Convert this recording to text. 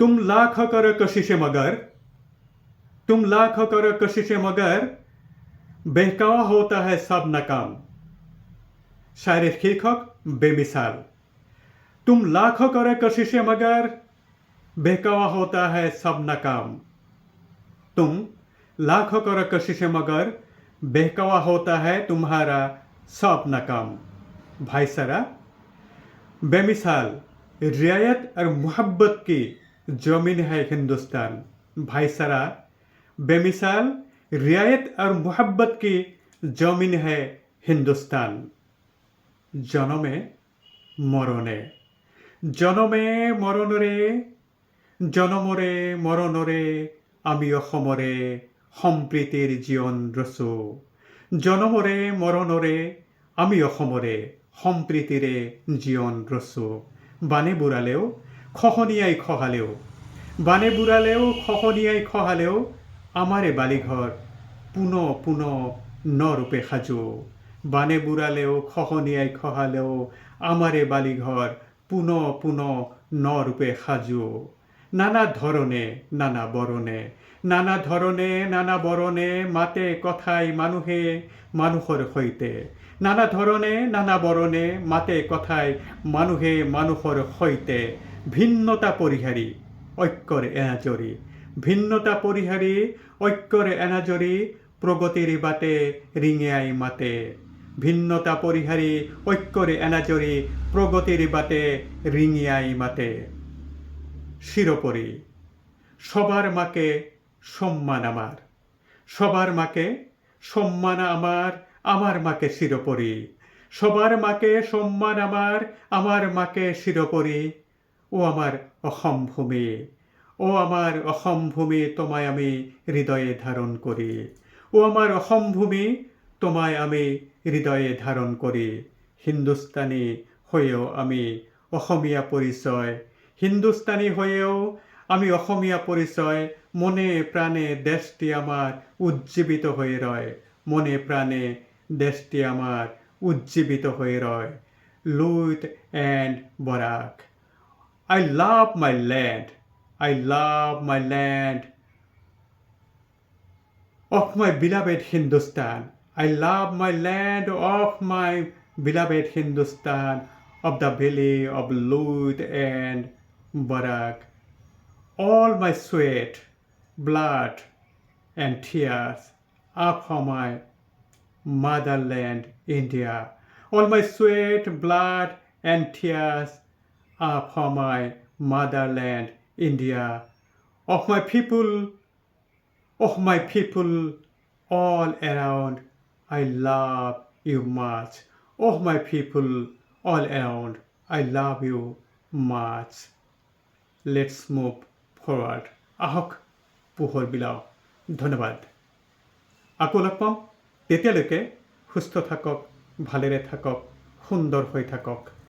तुम लाख कर कशिश मगर, तुम लाख कर कशिश मगर बहकावा होता है सब नाकाम। शायर खेखक बेमिसाल। तुम लाख कर कशिश मगर बहकावा होता है सब नाकाम। तुम लाख कर कशिश मगर बहकावा होता है तुम्हारा सब नाकाम। भाई सरा बेमिसाल, रियायत और मोहब्बत की जमीन है हिंदुस्तान भाई सारा बेमिसाल रियायत और मोहब्बत की जमीन है हिंदुस्तान জনমে মরণে জনমে মৰণৰে জনমৰে মৰণৰে আমি অসমৰে সম্প্ৰীতিৰ জীৱন ৰচো জনমৰে মৰণৰে আমি অসমৰে সম্প্ৰীতিৰে জীৱন ৰচো বানে বুঢ়ালেও খহনীয়াই খহালেও, বানে বুঢ়ালেও খহনীয়াই খহালেও আমাৰে বালিঘৰ পুন পুন নৰূপে সাজো। বানে বুড়ালেও খহনীয়াই খহালেও, আমারে বালিঘর পুন পুন নরূপে সাজু। নানা ধরনে নানা বরণে, নানা ধরনে নানা বরণে, মাতে কথাই মানুহে মানুহৰ সৈতে। নানা ধৰণে নানা বৰণে মাতে কথাই মানুহে মানুহৰ সৈতে। ভিন্নতা পৰিহাৰী ঐক্যৰ এনাজৰী। ভিন্নতা পৰিহাৰী ঐক্যৰ এনাজৰী প্ৰগতিৰ বাটে আই মাতে। ভিন্নতা পরিহারী ঐক্যরে এনাজরি প্রগতির বাটে রিঙিয়াই মাতে। শিরোপরি সবার মাকে সম্মান আমার সবার মাকে সম্মান আমার আমার মাকে শিরোপরি সবার মাকে সম্মান আমার আমার মাকে শিরোপরি ও আমার অসম ভূমি ও আমার অসম ভূমি তোমায় আমি হৃদয়ে ধারণ করি। ও আমার অসম ভূমি তোমায় আমি হৃদয়ে ধারণ করি। হিন্দুস্তানি হয়েও আমি অসমীয়া পৰিচয় হিন্দুস্তানি হয়েও আমি অসমীয়া পৰিচয় মনে প্রাণে দেশটি আমার উজ্জীবিত হয়ে রয়, মনে প্রাণে দেশটি আমার উজ্জীবিত হয়ে রয়। Luit and Barak. I love my land. I love my land of my beloved Hindustan. I love my land of my beloved Hindustan of the valley of Lut and Barak. All my sweat, blood, and tears are for my motherland, India. All my sweat, blood, and tears are for my motherland, India. Of my people, of my people all around, I love you much. Of my people all around, I love you much. Let's move forward. আহক পোহৰ বিলাও ধন্যবাদ আকৌ log পাম তেতিয়ালৈকে সুস্থ থাকক ভালেৰে থাকক সুন্দৰ হৈ থাকক